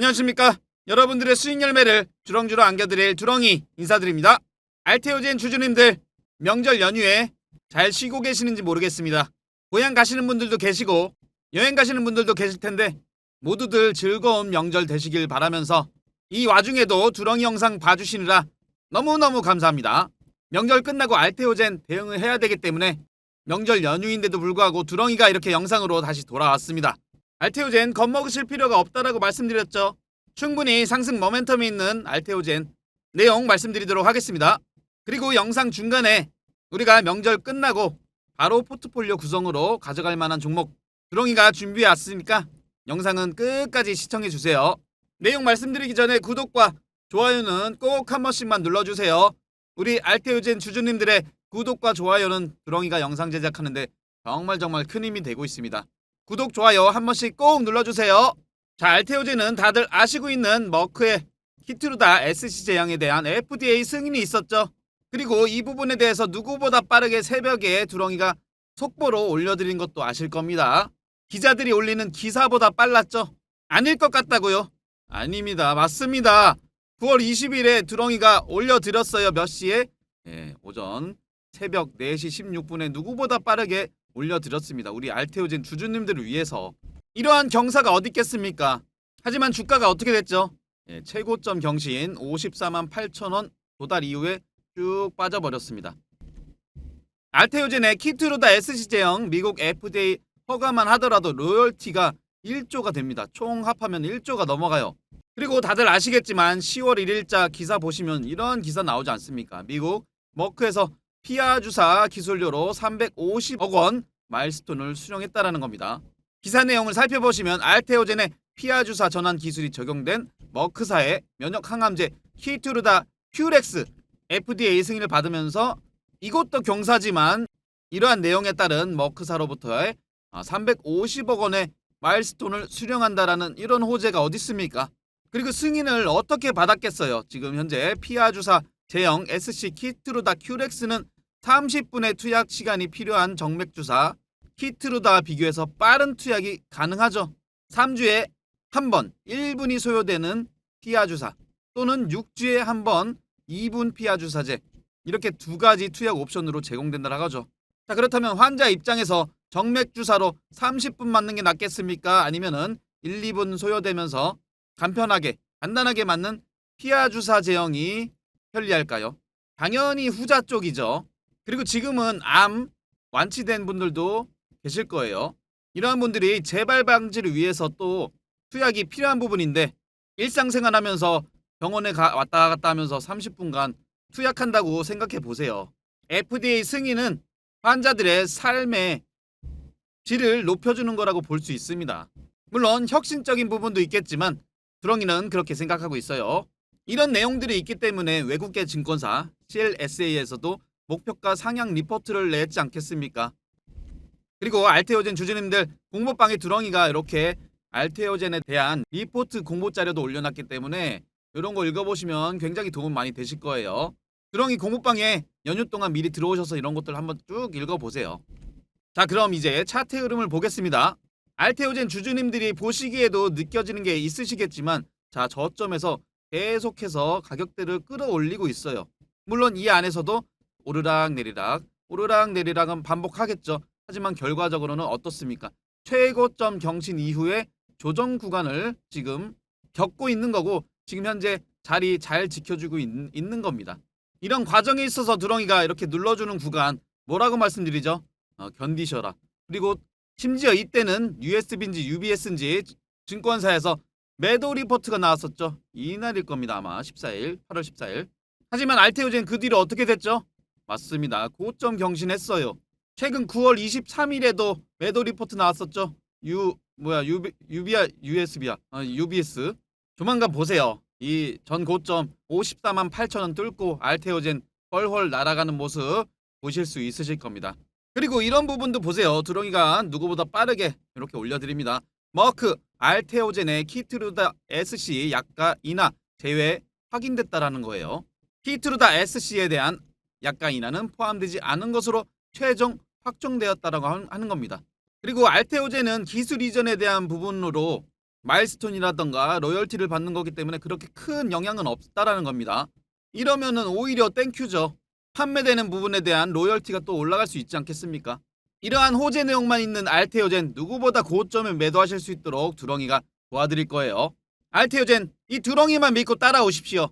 안녕하십니까? 여러분들의 수익 열매를 주렁주렁 안겨드릴 주렁이 인사드립니다. 알테오젠 주주님들 명절 연휴에 잘 쉬고 계시는지 모르겠습니다. 고향 가시는 분들도 계시고 여행 가시는 분들도 계실 텐데 모두들 즐거운 명절 되시길 바라면서 이 와중에도 두렁이 영상 봐주시느라 너무너무 감사합니다. 명절 끝나고 알테오젠 대응을 해야 되기 때문에 명절 연휴인데도 불구하고 두렁이가 이렇게 영상으로 다시 돌아왔습니다. 알테오젠 겁먹으실 필요가 없다라고 말씀드렸죠. 충분히 상승 모멘텀이 있는 알테오젠 내용 말씀드리도록 하겠습니다. 그리고 영상 중간에 우리가 명절 끝나고 바로 포트폴리오 구성으로 가져갈 만한 종목 두렁이가 준비해 왔으니까 영상은 끝까지 시청해 주세요. 내용 말씀드리기 전에 구독과 좋아요는 꼭 한 번씩만 눌러주세요. 우리 알테오젠 주주님들의 구독과 좋아요는 두렁이가 영상 제작하는데 정말 정말 큰 힘이 되고 있습니다. 구독, 좋아요 한 번씩 꼭 눌러주세요. 자, 알테오제는 다들 아시고 있는 머크의 히트루다 SC 제형에 대한 FDA 승인이 있었죠. 그리고 이 부분에 대해서 누구보다 빠르게 새벽에 두렁이가 속보로 올려드린 것도 아실 겁니다. 기자들이 올리는 기사보다 빨랐죠? 아닐 것 같다고요? 아닙니다. 맞습니다. 9월 20일에 두렁이가 올려드렸어요. 몇 시에? 예, 오전 새벽 4시 16분에 누구보다 빠르게 올려드렸습니다. 우리 알테오젠 주주님들을 위해서 이러한 경사가 어디 있겠습니까? 하지만 주가가 어떻게 됐죠? 예, 최고점 경신 54만 8천원 도달 이후에 쭉 빠져버렸습니다. 알테오젠의 키트루다 SC 제형 미국 FDA 허가만 하더라도 로열티가 1조가 됩니다. 총 합하면 1조가 넘어가요. 그리고 다들 아시겠지만 10월 1일자 기사 보시면 이런 기사 나오지 않습니까? 미국 머크에서 피아 주사 기술료로 350억 원 마일스톤을 수령했다라는 겁니다. 기사 내용을 살펴보시면 알테오젠의 피아 주사 전환 기술이 적용된 머크사의 면역 항암제 키투르다 큐렉스 FDA 승인을 받으면서 이것도 경사지만 이러한 내용에 따른 머크사로부터의 350억 원의 마일스톤을 수령한다라는 이런 호재가 어디 있습니까? 그리고 승인을 어떻게 받았겠어요? 지금 현재 피아 주사 제형 SC 키트루다 큐렉스는 30분의 투약 시간이 필요한 정맥 주사 키트루다와 비교해서 빠른 투약이 가능하죠. 3주에 한 번 1분이 소요되는 피아 주사 또는 6주에 한 번 2분 피아 주사제 이렇게 두 가지 투약 옵션으로 제공된다라고 하죠. 자 그렇다면 환자 입장에서 정맥 주사로 30분 맞는 게 낫겠습니까? 아니면은 1, 2분 소요되면서 간편하게 간단하게 맞는 피아 주사 제형이 편리할까요? 당연히 후자 쪽이죠. 그리고 지금은 암 완치된 분들도 계실 거예요. 이러한 분들이 재발 방지를 위해서 또 투약이 필요한 부분인데 일상생활 하면서 병원에 가, 왔다 갔다 하면서 30분간 투약한다고 생각해 보세요. FDA 승인은 환자들의 삶의 질을 높여주는 거라고 볼 수 있습니다. 물론 혁신적인 부분도 있겠지만 두렁이는 그렇게 생각하고 있어요. 이런 내용들이 있기 때문에 외국계 증권사 CLSA에서도 목표가 상향 리포트를 냈지 않겠습니까? 그리고 알테오젠 주주님들 공모방에 두렁이가 이렇게 알테오젠에 대한 리포트 공모 자료도 올려놨기 때문에 이런 거 읽어보시면 굉장히 도움 많이 되실 거예요. 두렁이 공모방에 연휴 동안 미리 들어오셔서 이런 것들 한번 쭉 읽어보세요. 자 그럼 이제 차트 흐름을 보겠습니다. 알테오젠 주주님들이 보시기에도 느껴지는 게 있으시겠지만 자 저점에서 계속해서 가격대를 끌어올리고 있어요. 물론 이 안에서도 오르락 내리락 오르락 내리락은 반복하겠죠. 하지만 결과적으로는 어떻습니까? 최고점 경신 이후에 조정 구간을 지금 겪고 있는 거고 지금 현재 자리 잘 지켜주고 있, 있는 겁니다. 이런 과정에 있어서 두렁이가 이렇게 눌러주는 구간 뭐라고 말씀드리죠? 어, 견디셔라. 그리고 심지어 이때는 USB인지 UBS인지 증권사에서 매도 리포트가 나왔었죠. 이날일 겁니다. 아마 14일, 8월 14일. 하지만 알테오젠 그 뒤로 어떻게 됐죠? 맞습니다. 고점 경신했어요. 최근 9월 23일에도 매도 리포트 나왔었죠. U 뭐야 UB, UB야 USB야 아, UBS 조만간 보세요. 이 전 고점 54만 8천 원 뚫고 알테오젠 헐헐 날아가는 모습 보실 수 있으실 겁니다. 그리고 이런 부분도 보세요. 두렁이가 누구보다 빠르게 이렇게 올려드립니다. 머크 알테오젠의 키트루다 SC 약가 인하 제외 확인됐다라는 거예요. 키트루다 SC에 대한 약가 인하는 포함되지 않은 것으로 최종 확정되었다라고 하는 겁니다. 그리고 알테오젠은 기술 이전에 대한 부분으로 마일스톤이라던가 로열티를 받는 거기 때문에 그렇게 큰 영향은 없다라는 겁니다. 이러면은 오히려 땡큐죠. 판매되는 부분에 대한 로열티가 또 올라갈 수 있지 않겠습니까? 이러한 호재 내용만 있는 알테오젠 누구보다 고점에 매도하실 수 있도록 두렁이가 도와드릴 거예요. 알테오젠 이 두렁이만 믿고 따라오십시오.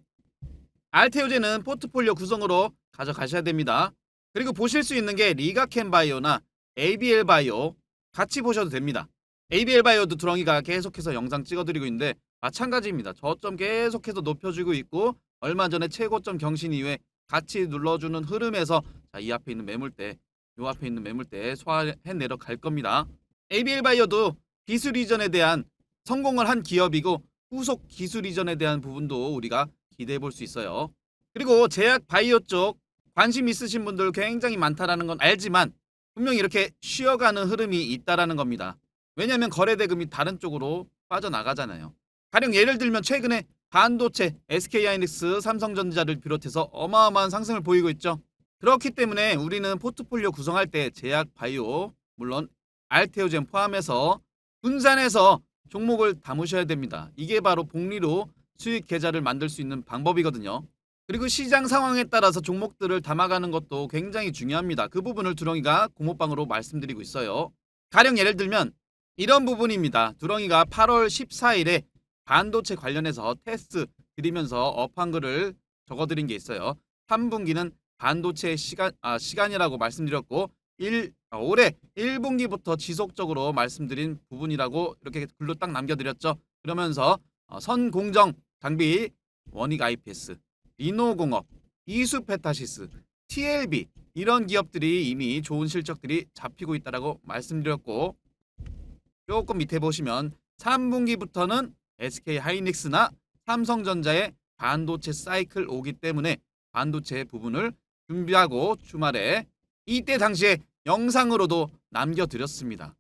알테오젠은 포트폴리오 구성으로 가져가셔야 됩니다. 그리고 보실 수 있는 게 리가켄 바이오나 ABL 바이오 같이 보셔도 됩니다. ABL 바이오도 두렁이가 계속해서 영상 찍어드리고 있는데 마찬가지입니다. 저점 계속해서 높여주고 있고 얼마 전에 최고점 경신 이후에 같이 눌러주는 흐름에서 자, 이 앞에 있는 매물대, 요 앞에 있는 매물대 소화해내려 갈 겁니다. ABL 바이오도 기술 이전에 대한 성공을 한 기업이고 후속 기술 이전에 대한 부분도 우리가 기대해 볼 수 있어요. 그리고 제약 바이오 쪽 관심 있으신 분들 굉장히 많다라는 건 알지만 분명히 이렇게 쉬어가는 흐름이 있다라는 겁니다. 왜냐하면 거래 대금이 다른 쪽으로 빠져나가잖아요. 가령 예를 들면 최근에 반도체, SK하이닉스, 삼성전자를 비롯해서 어마어마한 상승을 보이고 있죠. 그렇기 때문에 우리는 포트폴리오 구성할 때 제약 바이오, 물론 알테오젠 포함해서 분산해서 종목을 담으셔야 됩니다. 이게 바로 복리로 수익 계좌를 만들 수 있는 방법이거든요. 그리고 시장 상황에 따라서 종목들을 담아가는 것도 굉장히 중요합니다. 그 부분을 두렁이가 고모방으로 말씀드리고 있어요. 가령 예를 들면 이런 부분입니다. 두렁이가 8월 14일에 반도체 관련해서 테스트 드리면서 업한 글을 적어드린 게 있어요. 3분기는 반도체 시간 아, 시간이라고 말씀드렸고 1 아, 올해 1분기부터 지속적으로 말씀드린 부분이라고 이렇게 글로 딱 남겨드렸죠. 그러면서 어, 선공정 장비 원익 IPS, 리노공업, 이수페타시스, TLB 이런 기업들이 이미 좋은 실적들이 잡히고 있다라고 말씀드렸고 조금 밑에 보시면 3분기부터는 SK 하이닉스나 삼성전자의 반도체 사이클 오기 때문에 반도체 부분을 준비하고 주말에 이때 당시에 영상으로도 남겨드렸습니다.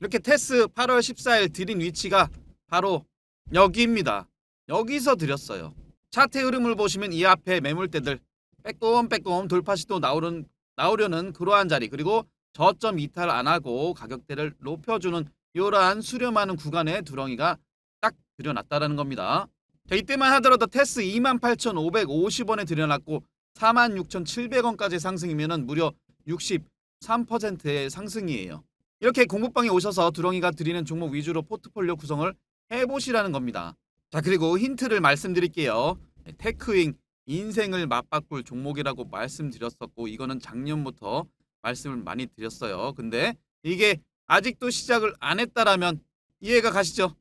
이렇게 테스 8월 14일 드린 위치가 바로 여기입니다. 여기서 드렸어요. 차트 흐름을 보시면 이 앞에 매물대들 빼꼼빼꼼 돌파 시도 나오는 나오려는 그러한 자리 그리고 저점 이탈 안 하고 가격대를 높여주는 이러한 수렴하는 구간에 두렁이가 딱 들여놨다라는 겁니다. 자, 이때만 하더라도 테스 28,550원에 들여놨고 46,700원까지 상승이면은 무려 63%의 상승이에요. 이렇게 공부방에 오셔서 두렁이가 드리는 종목 위주로 포트폴리오 구성을 해보시라는 겁니다. 자 그리고 힌트를 말씀드릴게요. 네, 테크윙 인생을 맞바꿀 종목이라고 말씀드렸었고 이거는 작년부터 말씀을 많이 드렸어요. 근데 이게 아직도 시작을 안 했다라면 이해가 가시죠?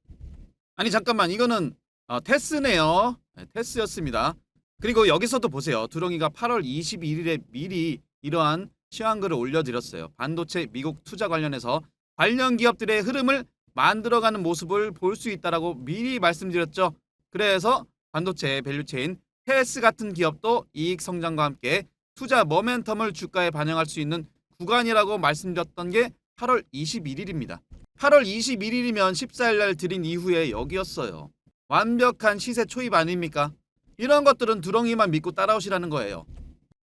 아니 잠깐만 이거는 어, 테스네요. 네, 테스였습니다. 그리고 여기서도 보세요. 두렁이가 8월 21일에 미리 이러한 시황글을 올려드렸어요. 반도체 미국 투자 관련해서 관련 기업들의 흐름을 만들어가는 모습을 볼 수 있다라고 미리 말씀드렸죠. 그래서 반도체 밸류체인 테스 같은 기업도 이익 성장과 함께 투자 모멘텀을 주가에 반영할 수 있는 구간이라고 말씀드렸던 게 8월 21일입니다. 8월 21일이면 14일 날 드린 이후에 여기였어요. 완벽한 시세 초입 아닙니까? 이런 것들은 두렁이만 믿고 따라오시라는 거예요.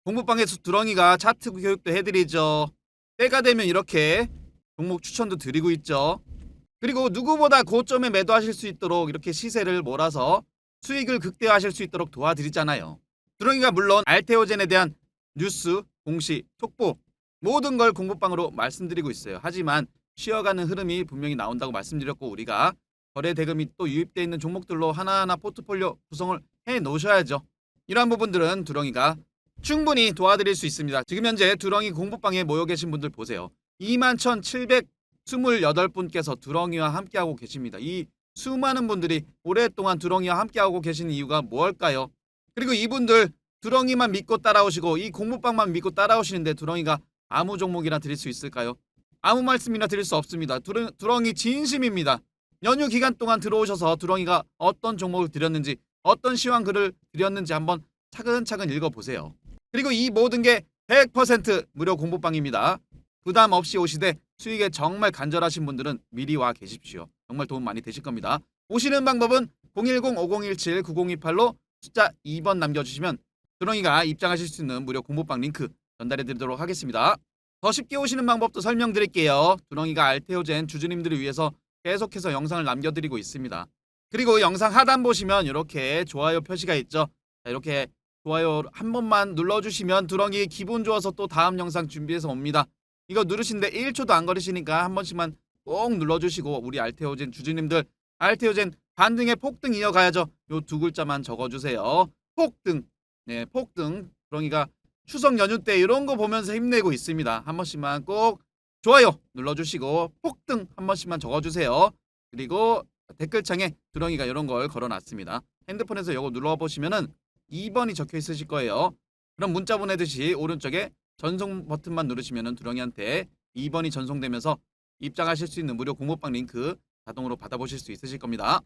공부방에서 두렁이가 차트 교육도 해드리죠. 때가 되면 이렇게 종목 추천도 드리고 있죠. 그리고 누구보다 고점에 매도하실 수 있도록 이렇게 시세를 몰아서 수익을 극대화하실 수 있도록 도와드리잖아요. 두렁이가 물론 알테오젠에 대한 뉴스, 공시, 톡보 모든 걸 공부방으로 말씀드리고 있어요. 하지만 쉬어가는 흐름이 분명히 나온다고 말씀드렸고 우리가 거래 대금이 또 유입되어 있는 종목들로 하나하나 포트폴리오 구성을 해 놓으셔야죠. 이러한 부분들은 두렁이가 충분히 도와드릴 수 있습니다. 지금 현재 두렁이 공부방에 모여 계신 분들 보세요. 21,728분께서 두렁이와 함께하고 계십니다. 이 수많은 분들이 오랫동안 두렁이와 함께하고 계신 이유가 무엇일까요? 그리고 이분들 두렁이만 믿고 따라오시고 이 공부방만 믿고 따라오시는데 두렁이가 아무 종목이나 드릴 수 있을까요? 아무 말씀이나 드릴 수 없습니다. 두렁, 두렁이 진심입니다. 연휴 기간 동안 들어오셔서 두렁이가 어떤 종목을 드렸는지 어떤 시황 글을 드렸는지 한번 차근차근 읽어보세요. 그리고 이 모든 게 100% 무료 공부방입니다. 부담 없이 오시되 수익에 정말 간절하신 분들은 미리 와 계십시오. 정말 도움 많이 되실 겁니다. 오시는 방법은 010-5017-9028로 숫자 2번 남겨주시면 드렁이가 입장하실 수 있는 무료 공부방 링크 전달해 드리도록 하겠습니다. 더 쉽게 오시는 방법도 설명드릴게요. 두렁이가 알테오젠 주주님들을 위해서 계속해서 영상을 남겨드리고 있습니다. 그리고 영상 하단 보시면 이렇게 좋아요 표시가 있죠. 자, 이렇게 좋아요 한 번만 눌러주시면 두렁이 기분 좋아서 또 다음 영상 준비해서 옵니다. 이거 누르신데 1초도 안 걸리시니까 한 번씩만 꼭 눌러주시고 우리 알테오젠 주주님들 알테오젠 반등의 폭등 이어가야죠. 요 두 글자만 적어주세요. 폭등. 네, 폭등. 두렁이가 추석 연휴 때 이런 거 보면서 힘내고 있습니다. 한 번씩만 꼭 좋아요 눌러주시고 폭등 한 번씩만 적어주세요. 그리고 댓글창에 두렁이가 이런 걸 걸어놨습니다. 핸드폰에서 이거 눌러보시면은 2번이 적혀 있으실 거예요. 그럼 문자 보내듯이 오른쪽에 전송 버튼만 누르시면은 두렁이한테 2번이 전송되면서 입장하실 수 있는 무료 공모방 링크 자동으로 받아보실 수 있으실 겁니다.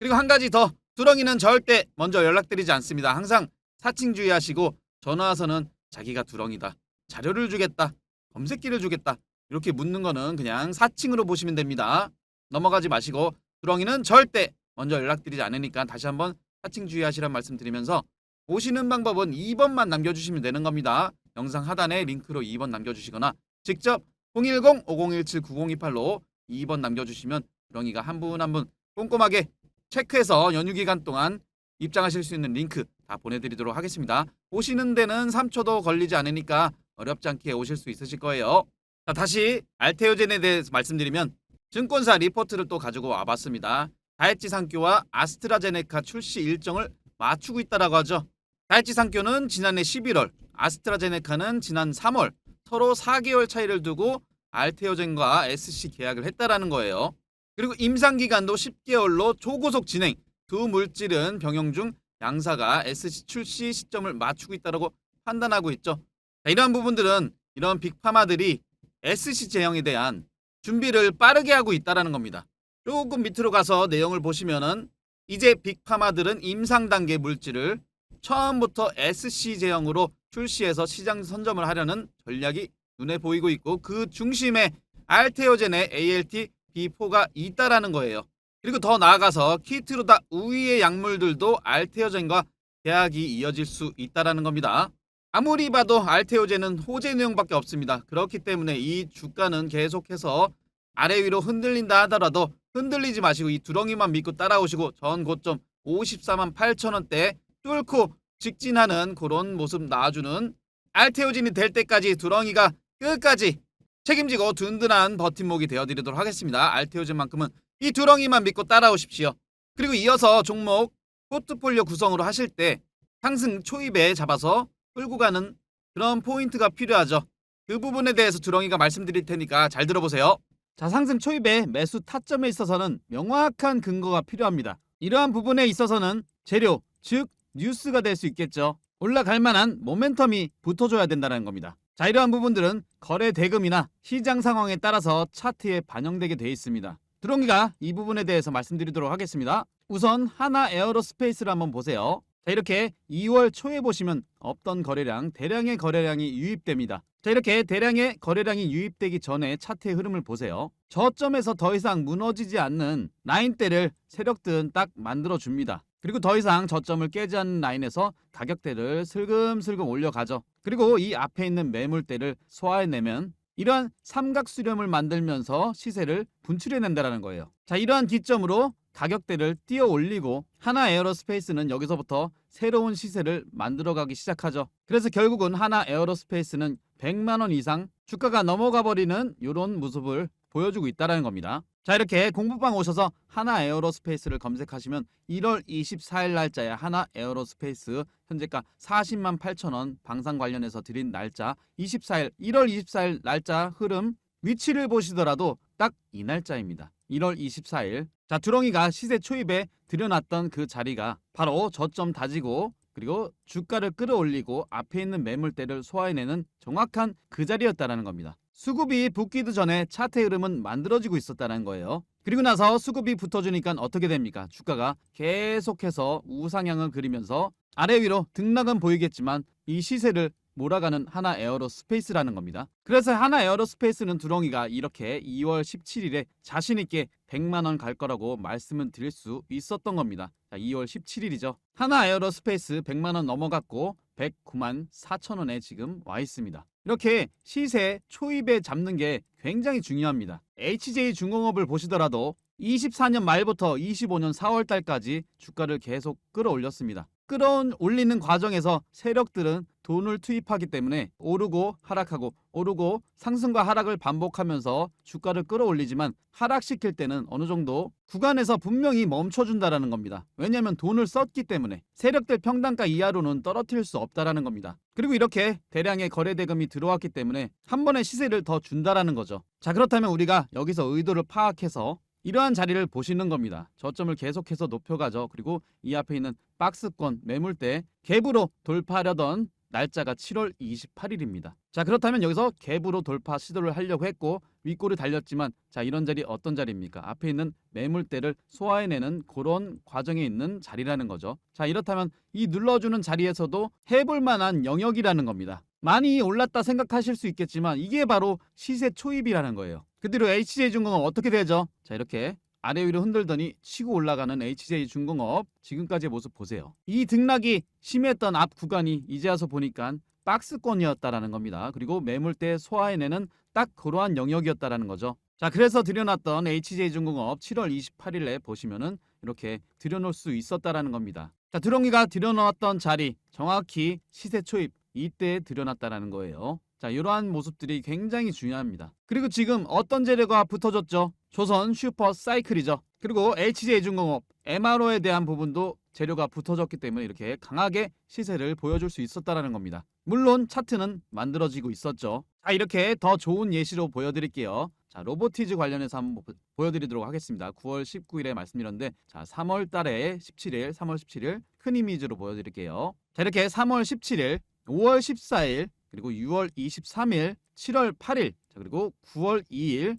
그리고 한 가지 더 두렁이는 절대 먼저 연락드리지 않습니다. 항상 사칭 주의하시고 전화 와서는 자기가 두렁이다. 자료를 주겠다. 검색기를 주겠다. 이렇게 묻는 거는 그냥 사칭으로 보시면 됩니다. 넘어가지 마시고 두렁이는 절대 먼저 연락드리지 않으니까 다시 한번 사칭 주의하시란 말씀 드리면서 오시는 방법은 2번만 남겨주시면 되는 겁니다. 영상 하단에 링크로 2번 남겨주시거나 직접 010-5017-9028로 2번 남겨주시면 두렁이가 한 분 한 분 꼼꼼하게 체크해서 연휴 기간 동안 입장하실 수 있는 링크 다 보내드리도록 하겠습니다. 오시는 데는 3초도 걸리지 않으니까 어렵지 않게 오실 수 있으실 거예요. 자, 다시 알테오젠에 대해서 말씀드리면 증권사 리포트를 또 가지고 와봤습니다. 다이치 상교와 아스트라제네카 출시 일정을 맞추고 있다라고 하죠. 다이치 상교는 지난해 11월, 아스트라제네카는 지난 3월 서로 4개월 차이를 두고 알테오젠과 SC 계약을 했다라는 거예요. 그리고 임상 기간도 10개월로 초고속 진행. 두 물질은 병영 중 양사가 SC 출시 시점을 맞추고 있다라고 판단하고 있죠. 자, 이러한 부분들은 이런 빅파마들이 SC 제형에 대한 준비를 빠르게 하고 있다라는 겁니다. 조금 밑으로 가서 내용을 보시면은 이제 빅파마들은 임상 단계 물질을 처음부터 SC 제형으로 출시해서 시장 선점을 하려는 전략이 눈에 보이고 있고 그 중심에 알테오젠의 ALT B4가 있다라는 거예요. 그리고 더 나아가서 키트로다 우위의 약물들도 알테오젠과 계약이 이어질 수 있다라는 겁니다. 아무리 봐도 알테오젠은 호재 내용밖에 없습니다. 그렇기 때문에 이 주가는 계속해서 아래 위로 흔들린다 하더라도 흔들리지 마시고 이 두렁이만 믿고 따라오시고 전 고점 54만 8천 원대 뚫고 직진하는 그런 모습 나와주는 알테오진이 될 때까지 두렁이가 끝까지 책임지고 든든한 버팀목이 되어드리도록 하겠습니다. 알테오진만큼은 이 두렁이만 믿고 따라오십시오. 그리고 이어서 종목 포트폴리오 구성으로 하실 때 상승 초입에 잡아서 끌고 가는 그런 포인트가 필요하죠. 그 부분에 대해서 두렁이가 말씀드릴 테니까 잘 들어보세요. 자, 상승 초입에 매수 타점에 있어서는 명확한 근거가 필요합니다. 이러한 부분에 있어서는 재료, 즉 뉴스가 될 수 있겠죠. 올라갈 만한 모멘텀이 붙어줘야 된다는 겁니다. 자, 이러한 부분들은 거래 대금이나 시장 상황에 따라서 차트에 반영되게 돼 있습니다. 두렁이가 이 부분에 대해서 말씀드리도록 하겠습니다. 우선 하나 에어로스페이스를 한번 보세요. 자, 이렇게 2월 초에 보시면 없던 거래량, 대량의 거래량이 유입됩니다. 자, 이렇게 대량의 거래량이 유입되기 전에 차트의 흐름을 보세요. 저점에서 더 이상 무너지지 않는 라인대를 세력들은 딱 만들어 줍니다. 그리고 더 이상 저점을 깨지 않는 라인에서 가격대를 슬금슬금 올려가죠. 그리고 이 앞에 있는 매물대를 소화해내면 이러한 삼각 수렴을 만들면서 시세를 분출해낸다라는 거예요. 자, 이러한 기점으로 가격대를 띄어 올리고 하나 에어로스페이스는 여기서부터 새로운 시세를 만들어가기 시작하죠. 그래서 결국은 하나 에어로스페이스는 100만 원 이상 주가가 넘어가 버리는 이런 모습을 보여주고 있다는 겁니다. 자 이렇게 공부방 오셔서 하나 에어로스페이스를 검색하시면 1월 24일 날짜에 하나 에어로스페이스 현재가 40만 8천 원 방산 관련해서 드린 날짜 24일 1월 24일 날짜 흐름 위치를 보시더라도 딱 이 날짜입니다. 1월 24일 자 두렁이가 시세 초입에 들여놨던 그 자리가 바로 저점 다지고 그리고 주가를 끌어올리고 앞에 있는 매물대를 소화해내는 정확한 그 자리였다라는 겁니다. 수급이 붙기도 전에 차트 흐름은 만들어지고 있었다는 거예요. 그리고 나서 수급이 붙어주니까 어떻게 됩니까? 주가가 계속해서 우상향을 그리면서 아래 위로 등락은 보이겠지만 이 시세를 몰아가는 하나 에어로 스페이스라는 겁니다. 그래서 하나 에어로 스페이스는 두렁이가 이렇게 2월 17일에 자신있게 100만원 갈 거라고 말씀을 드릴 수 있었던 겁니다. 자, 2월 17일이죠. 하나 에어로 스페이스 100만원 넘어갔고 109만 4천 원에 지금 와 있습니다. 이렇게 시세 초입에 잡는 게 굉장히 중요합니다. HJ 중공업을 보시더라도 24년 말부터 25년 4월 달까지 주가를 계속 끌어올렸습니다. 끌어올리는 과정에서 세력들은 돈을 투입하기 때문에 오르고 하락하고 오르고 상승과 하락을 반복하면서 주가를 끌어올리지만 하락시킬 때는 어느 정도 구간에서 분명히 멈춰준다라는 겁니다. 왜냐하면 돈을 썼기 때문에 세력들 평단가 이하로는 떨어뜨릴 수 없다라는 겁니다. 그리고 이렇게 대량의 거래 대금이 들어왔기 때문에 한 번에 시세를 더 준다라는 거죠. 자 그렇다면 우리가 여기서 의도를 파악해서 이러한 자리를 보시는 겁니다. 저점을 계속해서 높여가죠. 그리고 이 앞에 있는 박스권 매물대 갭으로 돌파하려던 날짜가 7월 28일입니다. 자 그렇다면 여기서 갭으로 돌파 시도를 하려고 했고 윗골이 달렸지만 자 이런 자리 어떤 자리입니까? 앞에 있는 매물대를 소화해내는 그런 과정에 있는 자리라는 거죠. 자 이렇다면 이 눌러주는 자리에서도 해볼 만한 영역이라는 겁니다. 많이 올랐다 생각하실 수 있겠지만 이게 바로 시세 초입이라는 거예요. 그대로 HJ중공업 어떻게 되죠? 자 이렇게 아래 위로 흔들더니 치고 올라가는 HJ중공업 지금까지의 모습 보세요. 이 등락이 심했던 앞 구간이 이제 와서 보니까 박스권이었다라는 겁니다. 그리고 매물대 소화해내는 딱 그러한 영역이었다라는 거죠. 자 그래서 들여놨던 HJ중공업 7월 28일에 보시면은 이렇게 들여놓을 수 있었다라는 겁니다. 자 드롱이가 들여놓았던 자리 정확히 시세 초입 이때 들여놨다라는 거예요. 자, 이러한 모습들이 굉장히 중요합니다. 그리고 지금 어떤 재료가 붙어졌죠? 조선 슈퍼 사이클이죠. 그리고 HJ중공업, MRO에 대한 부분도 재료가 붙어졌기 때문에 이렇게 강하게 시세를 보여줄 수 있었다라는 겁니다. 물론 차트는 만들어지고 있었죠. 자, 이렇게 더 좋은 예시로 보여드릴게요. 자, 로보티즈 관련해서 한번 보- 보여드리도록 하겠습니다. 9월 19일에 말씀드렸는데, 자, 3월 달에 17일, 3월 17일 큰 이미지로 보여드릴게요. 자, 이렇게 3월 17일, 5월 14일, 그리고 6월 23일, 7월 8일, 자, 그리고 9월 2일,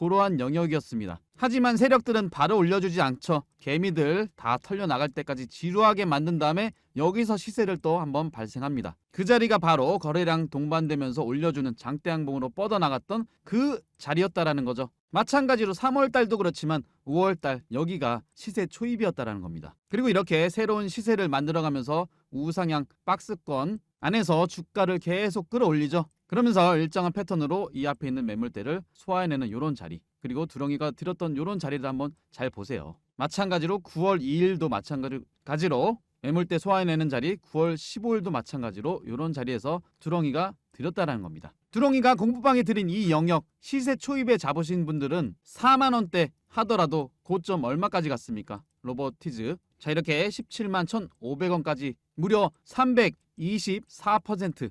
고러한 영역이었습니다. 하지만 세력들은 바로 올려주지 않죠. 개미들 다 털려 나갈 때까지 지루하게 만든 다음에 여기서 시세를 또 한번 발생합니다. 그 자리가 바로 거래량 동반되면서 올려주는 장대양봉으로 뻗어나갔던 그 자리였다라는 거죠. 마찬가지로 3월 달도 그렇지만 5월 달 여기가 시세 초입이었다라는 겁니다. 그리고 이렇게 새로운 시세를 만들어가면서 우상향 박스권 안에서 주가를 계속 끌어올리죠. 그러면서 일정한 패턴으로 이 앞에 있는 매물대를 소화해내는 이런 자리 그리고 두렁이가 들었던 이런 자리를 한번 잘 보세요. 마찬가지로 9월 2일도 마찬가지로 매물대 소화해내는 자리 9월 15일도 마찬가지로 이런 자리에서 두렁이가 들였다라는 겁니다. 두렁이가 공부방에 드린 이 영역 시세 초입에 잡으신 분들은 4만 원대 하더라도 고점 얼마까지 갔습니까? 로버티즈 자 이렇게 17만 1,500원까지 무려 324%